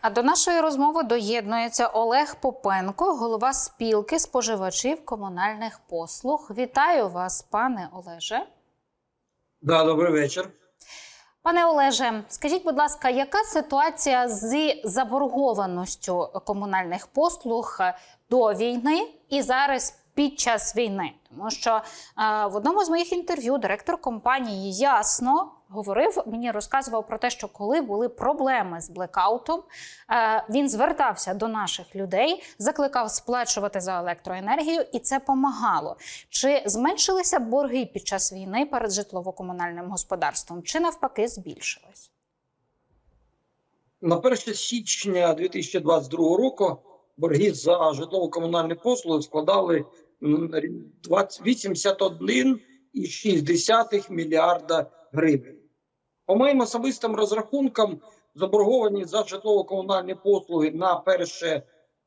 А до нашої розмови доєднується Олег Попенко, голова спілки споживачів комунальних послуг. Вітаю вас, пане Олеже. Да, добрий вечір. Пане Олеже, скажіть, будь ласка, яка ситуація з заборгованістю комунальних послуг до війни і зараз під час війни? Тому що е, в одному з моїх інтерв'ю директор компанії ясно говорив, мені розказував про те, що коли були проблеми з блекаутом, е, він звертався до наших людей, закликав сплачувати за електроенергію, і це помагало. Чи зменшилися борги під час війни перед житлово-комунальним господарством, чи навпаки збільшились? На 1 січня 2022 року борги за житлово-комунальні послуги складали м, 20 81,6 мільярда гривень. По моїм особистим розрахункам, заборгованість за житлово-комунальні послуги на 1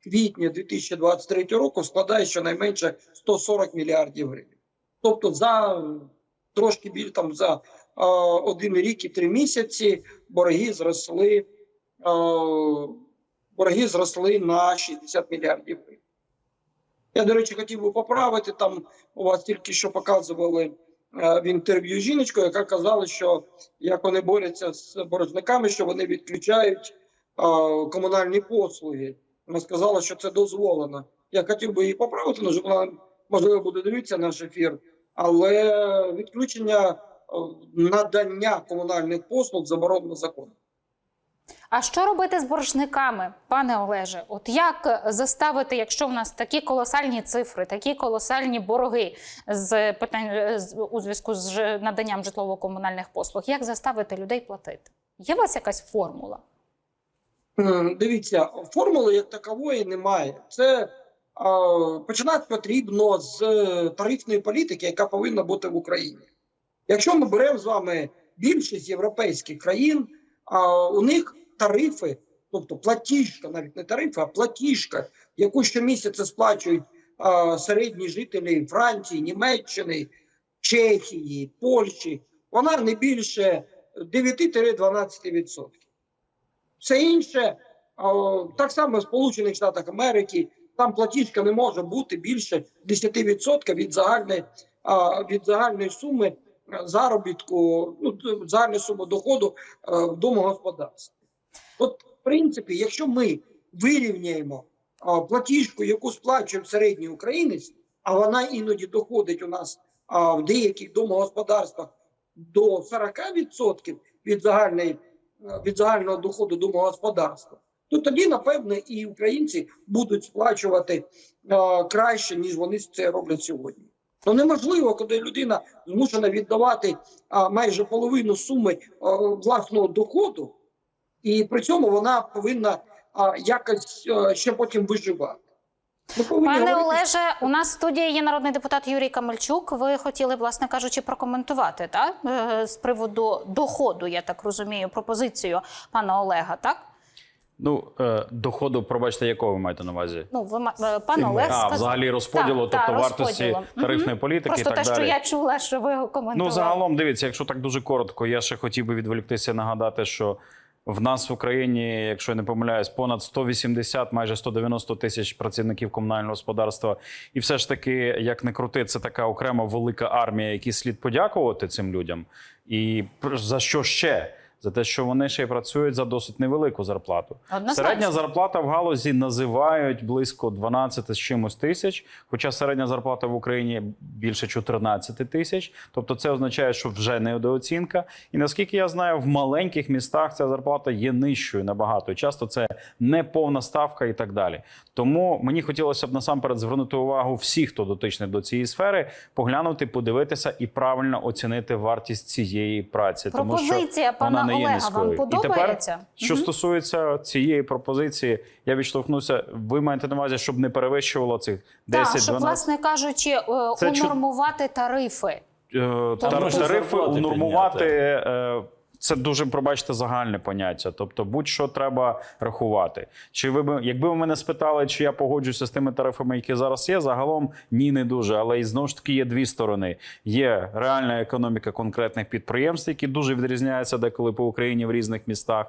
квітня 2023 року складає щонайменше 140 мільярдів гривень. Тобто за трошки більше там за а, один рік і три місяці борги зросли, е, борги зросли на 60 мільярдів гривень. Я, до речі, хотів би поправити. Там у вас тільки що показували е, в інтерв'ю жіночку, яка казала, що як вони борються з боржниками, що вони відключають комунальні послуги. Вона сказала, що це дозволено. Я хотів би її поправити, але вона можливо буде дивитися наш ефір. Але відключення е, надання комунальних послуг заборонено законом. А що робити з боржниками, пане Олеже? От як заставити, якщо в нас такі колосальні цифри, такі колосальні борги з питань у зв'язку з наданням житлово-комунальних послуг, як заставити людей платити? Є у вас якась формула? Дивіться, формули як такової немає. Це а, починати потрібно з е, тарифної політики, яка повинна бути в Україні. Якщо ми беремо з вами більшість європейських країн, у них тарифи, тобто платіжка, навіть не тарифи, а платіжка, яку щомісяця сплачують а, середні жителі Франції, Німеччини, Чехії, Польщі, вона не більше 9-12%. Все інше, о, так само в Сполучених Штатах Америки, там платіжка не може бути більше 10% від загальної, а, від загальної суми заробітку, ну, загальної суми доходу в домогосподарстві. От, в принципі, якщо ми вирівняємо а, платіжку, яку сплачує середній українець, а вона іноді доходить у нас а, в деяких домогосподарствах до 40% від загальної від загального доходу домогосподарства, то тоді, напевне, і українці будуть сплачувати е, краще, ніж вони це роблять сьогодні. То неможливо, коли людина змушена віддавати а, майже половину суми а, власного доходу, і при цьому вона повинна а, якось а, ще потім виживати. Пане Олеже, у нас в студії є народний депутат Юрій Камельчук. Ви хотіли, власне кажучи, прокоментувати так? Е, з приводу доходу, я так розумію, пропозицію пана Олега, так? Ну, е, доходу, пробачте, якого ви маєте на увазі? Ну, ви ма- е, пан Олег А, сказав- взагалі розподілу, Так, тобто так, вартості розподілу. тарифної політики Просто і так те, що я чула, що ви його коментували. Ну, загалом, дивіться, якщо так дуже коротко, я ще хотів би відволіктися і нагадати, що в нас в Україні, якщо я не помиляюсь, понад 180, майже 190 тисяч працівників комунального господарства. І все ж таки, як не крути, це така окрема велика армія, якій слід подякувати цим людям. І за що ще? За те, що вони ще й працюють за досить невелику зарплату. Однозначно. Середня зарплата в галузі називають близько 12 з чимось тисяч, хоча середня зарплата в Україні більше 14 тисяч. Тобто це означає, що вже недооцінка. І наскільки я знаю, в маленьких містах ця зарплата є нижчою набагато. Часто це не повна ставка і так далі. Тому мені хотілося б насамперед звернути увагу всіх, хто дотичний до цієї сфери, поглянути, подивитися і правильно оцінити вартість цієї праці. тому що Пропозиція пана не є низькою. вам І тепер, що стосується цієї пропозиції, я відштовхнуся. Ви маєте на увазі, щоб не перевищувало цих 10 Так, щоб, власне кажучи, е, унормувати тарифи. Е, Тобто тарифи зарплати унормувати. Це дуже пробачте загальне поняття. Тобто, будь-що треба рахувати. Чи ви б, якби ви мене спитали, чи я погоджуюся з тими тарифами, які зараз є, загалом ні, не дуже. Але і знову ж таки є дві сторони: є реальна економіка конкретних підприємств, які дуже відрізняються деколи по Україні в різних містах.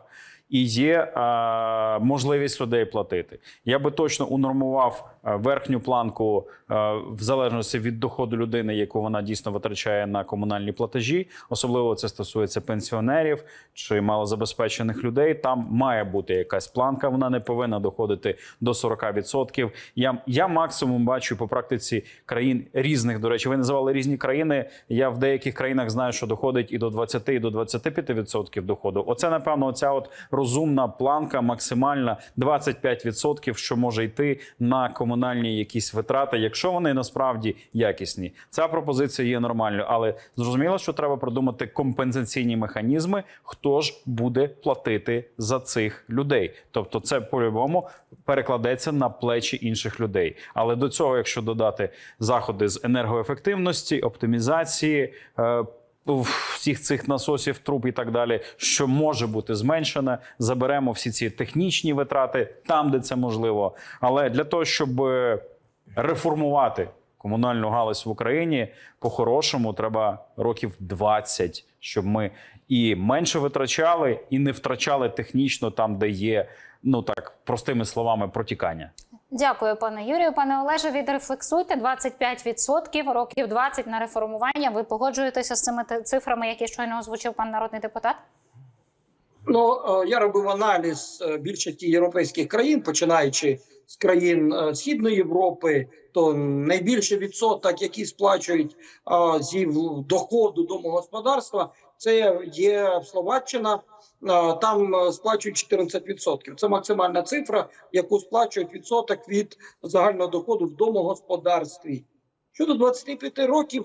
І є е, можливість людей платити. Я би точно унормував е, верхню планку е, в залежності від доходу людини, яку вона дійсно витрачає на комунальні платежі. Особливо це стосується пенсіонерів чи малозабезпечених людей. Там має бути якась планка, вона не повинна доходити до 40%. Я, я максимум бачу по практиці країн різних. До речі, ви називали різні країни. Я в деяких країнах знаю, що доходить і до 20, і до 25% доходу. Оце напевно, оця от розумна планка, максимальна 25%, що може йти на комунальні якісь витрати, якщо вони насправді якісні. Ця пропозиція є нормальною, але зрозуміло, що треба продумати компенсаційні механізми, хто ж буде платити за цих людей. Тобто, це по-любому перекладеться на плечі інших людей. Але до цього, якщо додати заходи з енергоефективності, оптимізації. Всіх цих насосів, труб і так далі, що може бути зменшене, заберемо всі ці технічні витрати там, де це можливо. Але для того, щоб е, реформувати комунальну галузь в Україні, по-хорошому треба років 20, щоб ми і менше витрачали, і не втрачали технічно там, де є, ну так простими словами, протікання. Дякую, пане Юрію. Пане Олеже, відрефлексуйте 25%, років 20 на реформування. Ви погоджуєтеся з цими цифрами, які щойно озвучив пан народний депутат? Ну е, я робив аналіз е, більшості європейських країн, починаючи з країн е, Східної Європи, то найбільший відсоток, який сплачують зі доходу домогосподарства, це є Словаччина. Там е, сплачують 14%. Це максимальна цифра, яку сплачують відсоток від загального доходу в домогосподарстві. Щодо 25 років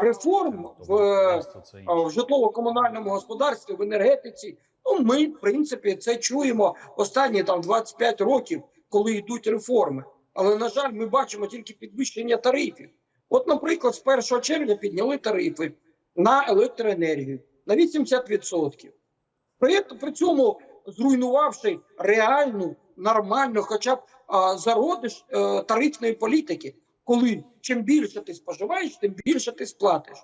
реформ в е, в житлово-комунальному господарстві, в енергетиці. Ну, ми, в принципі, це чуємо останні там 25 років, коли йдуть реформи. Але на жаль, ми бачимо тільки підвищення тарифів. От, наприклад, з 1 червня підняли тарифи на електроенергію на 80%. При, при цьому зруйнувавши реальну, нормальну, хоча б а, зародиш е, тарифної політики, коли чим більше ти споживаєш, тим більше ти сплатиш.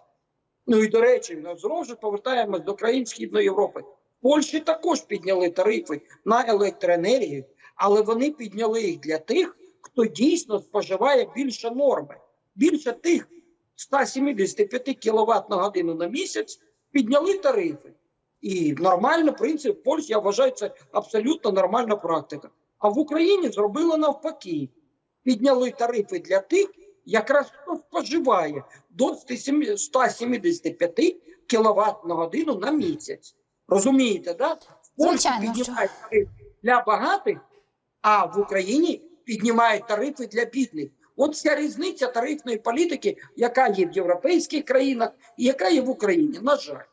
Ну і до речі, ми знову повертаємось до країн Східної Європи. Польщі також підняли тарифи на електроенергію, але вони підняли їх для тих, хто дійсно споживає більше норми. Більше тих 175 кВт на годину на місяць підняли тарифи. І нормально, в принципі, в Польщі, я вважаю, це абсолютно нормальна практика. А в Україні зробили навпаки. Підняли тарифи для тих, якраз хто споживає до 175 кВт на годину на місяць. Розумієте, да? В Польщі піднімають тарифи для багатих, а в Україні піднімають тарифи для бідних. От ця різниця тарифної політики, яка є в європейських країнах і яка є в Україні. На жаль.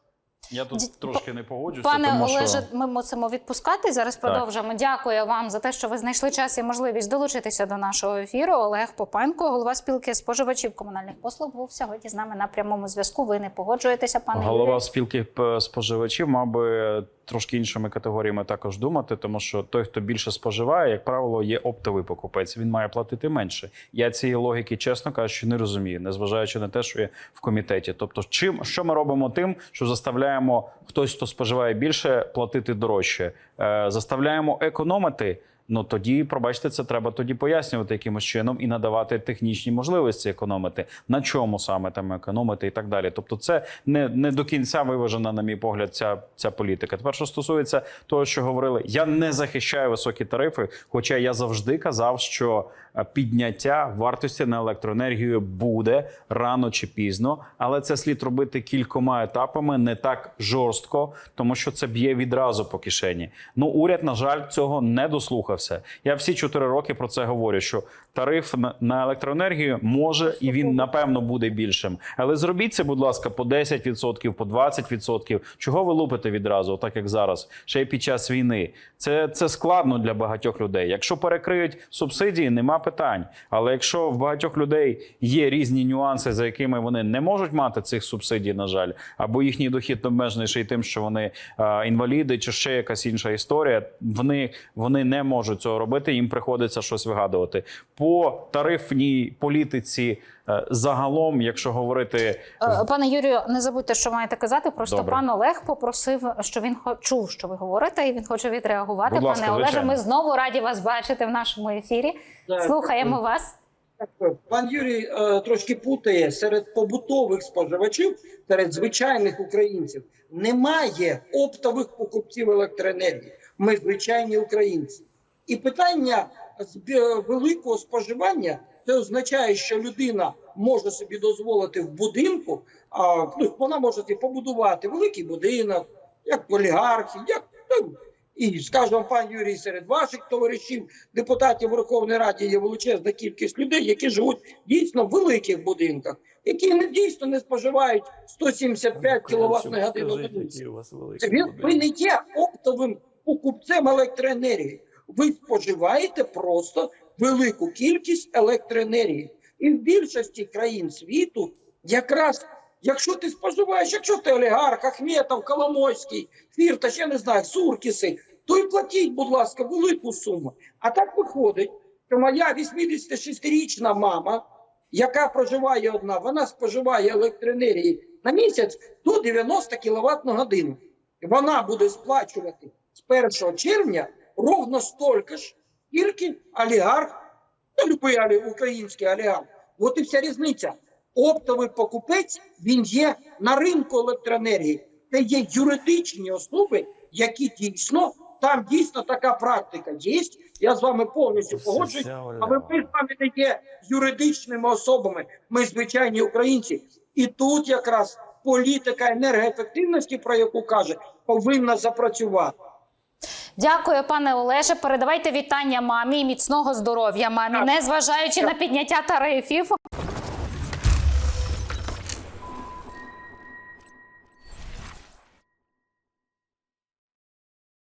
Я тут Ді- трошки не погоджуся, Пане тому що Олеже, ми мусимо відпускати. Зараз продовжимо. Дякую вам за те, що ви знайшли час і можливість долучитися до нашого ефіру. Олег Попенко, голова спілки споживачів комунальних послуг, був сьогодні з нами на прямому зв'язку. Ви не погоджуєтеся, пане голова Юрію? спілки споживачів мав би трошки іншими категоріями також думати, тому що той, хто більше споживає, як правило, є оптовий покупець. Він має платити менше. Я цієї логіки, чесно кажучи, не розумію, незважаючи на те, що є в комітеті. Тобто, чим що ми робимо тим, що заставляємо хтось, хто споживає більше, платити дорожче, е, заставляємо економити. Ну тоді, пробачте, це треба тоді пояснювати якимось чином і надавати технічні можливості економити, на чому саме там економити і так далі. Тобто, це не, не до кінця виважена, на мій погляд, ця, ця політика. Тепер, що стосується того, що говорили, я не захищаю високі тарифи, хоча я завжди казав, що е, підняття вартості на електроенергію буде рано чи пізно, але це слід робити кількома етапами, не так жорстко, тому що це б'є відразу по кишені. Ну, уряд, на жаль, цього не дослухався. Я всі чотири роки про це говорю: що тариф на- електроенергію може і він напевно буде більшим. Але зробіть це, будь ласка, по 10%, по 20%. Чого ви лупите відразу, так як зараз, ще й під час війни? Це, це складно для багатьох людей. Якщо перекриють субсидії, нема питань. Але якщо в багатьох людей є різні нюанси, за якими вони не можуть мати цих субсидій, на жаль, або їхній дохід обмежений ще й тим, що вони е, інваліди, чи ще якась інша історія, вони, вони не можуть. Можуть цього робити. Їм приходиться щось вигадувати по тарифній політиці. е, Загалом, якщо говорити Е, Пане Юрію, не забудьте, що маєте казати. Просто Добре. пан Олег попросив, що він чув, що ви говорите, і він хоче відреагувати. Будь ласка, Пане Олеже, звичайно. ми знову раді вас бачити в нашому ефірі. Так, Слухаємо вас. Пан Юрій е, трошки путає серед побутових споживачів, серед звичайних українців. Немає оптових покупців електроенергії. Ми звичайні українці. І питання е, великого споживання це означає, що людина може собі дозволити в будинку, а ну, вона може собі побудувати великий будинок, як олігархи, як ну, і скажу вам, пан Юрій, серед ваших товаришів, депутатів Верховної Ради є величезна кількість людей, які живуть дійсно в великих будинках, які не дійсно не споживають 175 кВт на годину. він не є оптовим покупцем електроенергії. Ви споживаєте просто велику кількість електроенергії. І в більшості країн світу якраз, якщо ти споживаєш, якщо ти олігарх, Ахметов, Коломойський, Фірташ, я не знаю, Суркіси, то й платіть, будь ласка, велику суму. А так виходить, що моя 86-річна мама, яка проживає одна, вона споживає електроенергії на місяць до 90 кВт на годину. Вона буде сплачувати з 1 червня ровно стільки ж, скільки олігарх, ну, любий український олігарх. От і вся різниця. Оптовий покупець він є на ринку електроенергії. Це є юридичні особи, які дійсно там дійсно така практика є. Я з вами повністю погоджуюсь. Але ми з вами не є юридичними особами. Ми звичайні українці. І тут якраз політика енергоефективності, про яку каже, повинна запрацювати. Дякую, пане Олеже. Передавайте вітання мамі і міцного здоров'я мамі, не зважаючи на підняття тарифів.